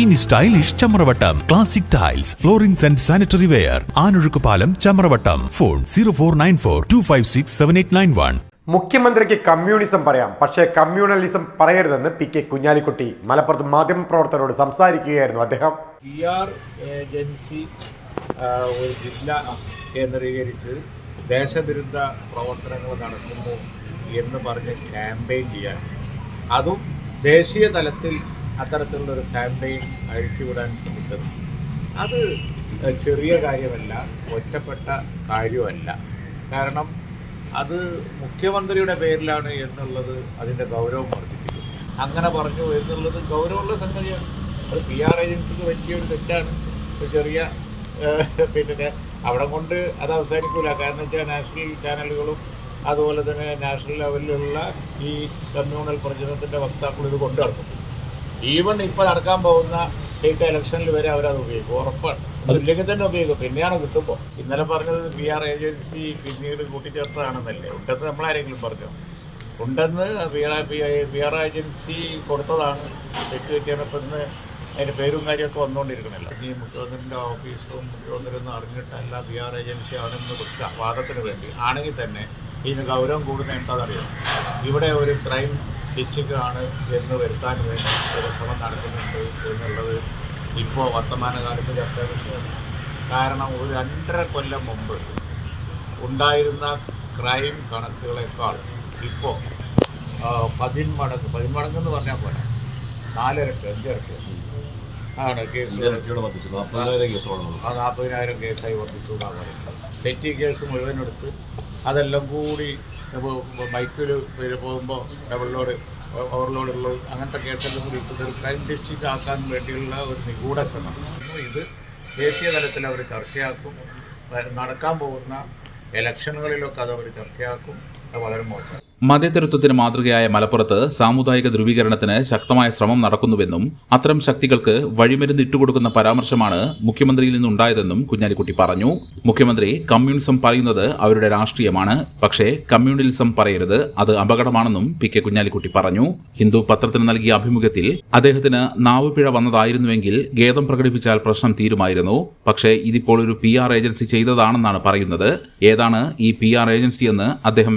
ഇനി stylish Chamravattam. Classic tiles floorings and sanitary ware Anozhukkupalam Chamravattam. Phone zero four nine four two five six seven eight nine one മുഖ്യമന്ത്രിക്ക് communism പറയാം. പക്ഷേ communalism പറയരുതെന്ന് P K Kunhalikutty മലപ്പുറത്ത് മാധ്യമപ്രവർത്തകരോട് സംസാരിക്കുകയായിരുന്നു അദ്ദേഹം. പി ആർ ഏജൻസി ഒരു ജില്ല കേന്ദ്രീകരിച്ച് ദേശവിരുദ്ധ പ്രവർത്തനങ്ങൾ നടക്കുന്നു എന്ന് പറഞ്ഞ് ക്യാമ്പയിൻ ചെയ്യാൻ. അതും ദേശീയ തലത്തിൽ അത്തരത്തിലുള്ളൊരു ക്യാമ്പയിൻ അഴിച്ചുവിടാൻ ശ്രമിച്ചത്. അത് ചെറിയ കാര്യമല്ല ഒറ്റപ്പെട്ട കാര്യമല്ല. കാരണം അത് മുഖ്യമന്ത്രിയുടെ പേരിലാണ് എന്നുള്ളത് അതിന്റെ ഗൗരവം വർദ്ധിപ്പിക്കും അങ്ങനെ പറഞ്ഞു എന്നുള്ളത് ഗൗരവമുള്ള സംഗതിയാണ്. അത് പി ആർ ഏജൻസിക്ക് വലിയൊരു തെറ്റാണ്. ഒരു ചെറിയ പിന്നെ അവിടെ കൊണ്ട് അത് അവസാനിക്കില്ല കാരണം വെച്ചാൽ നാഷണൽ ചാനലുകളും അതുപോലെ തന്നെ നാഷണൽ ലെവലിലുള്ള ഈ കമ്മ്യൂണൽ പ്രചരണത്തിന്റെ വക്താക്കൾ ഇത് കൊണ്ടു നടക്കും ഈവൻ ഇപ്പോൾ നടക്കാൻ പോകുന്ന സ്റ്റേറ്റ് ഇലക്ഷനിൽ വരെ അവരത് ഉപയോഗിക്കും. ഉറപ്പാണ്. അതില്ലെങ്കിൽ തന്നെ ഉപയോഗിക്കും. പിന്നെയാണ് കിട്ടുമ്പോൾ ഇന്നലെ പറഞ്ഞത് പി ആർ ഏജൻസി പിന്നീട് കൂട്ടിച്ചേർത്തതാണെന്നല്ലേ. ഉണ്ടെന്ന് നമ്മളാരെങ്കിലും പറഞ്ഞു? ഉണ്ടെന്ന് P R P R agency കൊടുത്തതാണ്. തെറ്റ് കിട്ടിയപ്പോന്ന് അതിന്റെ പേരും കാര്യമൊക്കെ വന്നുകൊണ്ടിരിക്കണല്ലോ ഈ മുഖ്യമന്ത്രിന്റെ ഓഫീസും മുഖ്യമന്ത്രിയൊന്നും അറിഞ്ഞിട്ടല്ല പി ആർ ഏജൻസി ആണെന്ന് വെക്കുക വാദത്തിന് വേണ്ടി. ആണെങ്കിൽ തന്നെ ഇതിന് ഗൗരവം കൂടുന്ന എന്താണെന്നറിയാം? ഇവിടെ ഒരു ക്രൈം ഡിസ്ട്രിക്റ്റ് ആണ് എന്ന് വരുത്താൻ വേണ്ടി ഒരു ശ്രമം നടക്കുന്നുണ്ട് എന്നുള്ളത് ഇപ്പോൾ വർത്തമാനകാലത്ത് ചർച്ച കാരണം ഒരു രണ്ടര കൊല്ലം മുമ്പ് ഉണ്ടായിരുന്ന ക്രൈം കണക്കുകളെക്കാൾ ഇപ്പോൾ പതിന്മടങ്ങ് പതിന്മടങ്ങ് എന്ന് പറഞ്ഞാൽ പോരാ. നാലരക്ക് അഞ്ചരക്ക് ആണ് കേസ് ആ നാൽപ്പതിനായിരം കേസായി വർദ്ധിച്ചു എന്നാണ് പറയുന്നത്. പെറ്റി കേസ് മുഴുവൻ എടുത്ത് അതെല്ലാം കൂടി ബൈക്കിൽ പോകുമ്പോൾ ഡബിൾ ലോഡ് ഓവർലോഡ് ഉള്ളത് അങ്ങനത്തെ കേസെല്ലാം കൂടി ഒരു ക്രൈം ഡിസ്ട്രിക്റ്റ് ആക്കാൻ വേണ്ടിയുള്ള ഒരു നിഗൂഢ ശ്രമം. ഇത് ദേശീയ തലത്തിൽ അവർ ചർച്ചയാക്കും. നടക്കാൻ പോകുന്ന ഇലക്ഷനുകളിലൊക്കെ അത് അവർ ചർച്ചയാക്കും. വളരെ മോശം. മതേതരത്വത്തിന് മാതൃകയായ മലപ്പുറത്ത് സാമുദായിക ധ്രുവീകരണത്തിന് ശക്തമായ ശ്രമം നടക്കുന്നുവെന്നും അത്തരം ശക്തികൾക്ക് വഴിമരുന്ന് ഇട്ടുകൊടുക്കുന്ന പരാമർശമാണ് മുഖ്യമന്ത്രിയിൽ നിന്നുണ്ടായതെന്നും കുഞ്ഞാലിക്കുട്ടി പറഞ്ഞു. മുഖ്യമന്ത്രി കമ്മ്യൂണിസം പറയുന്നത് അവരുടെ രാഷ്ട്രീയമാണ്. പക്ഷേ കമ്മ്യൂണിസം പറയരുത് അത് അപകടമാണെന്നും പി കെ കുഞ്ഞാലിക്കുട്ടി പറഞ്ഞു. ഹിന്ദു പത്രത്തിന് നൽകിയ അഭിമുഖത്തിൽ അദ്ദേഹത്തിന് നാവുപിഴ വന്നതായിരുന്നുവെങ്കിൽ ഖേദം പ്രകടിപ്പിച്ചാൽ പ്രശ്നം തീരുമായിരുന്നു. പക്ഷേ ഇതിപ്പോൾ ഒരു പി ആർ ഏജൻസി ചെയ്തതാണെന്നാണ് പറയുന്നത്. ഏതാണ് ഈ പി ആർ ഏജൻസി എന്ന് അദ്ദേഹം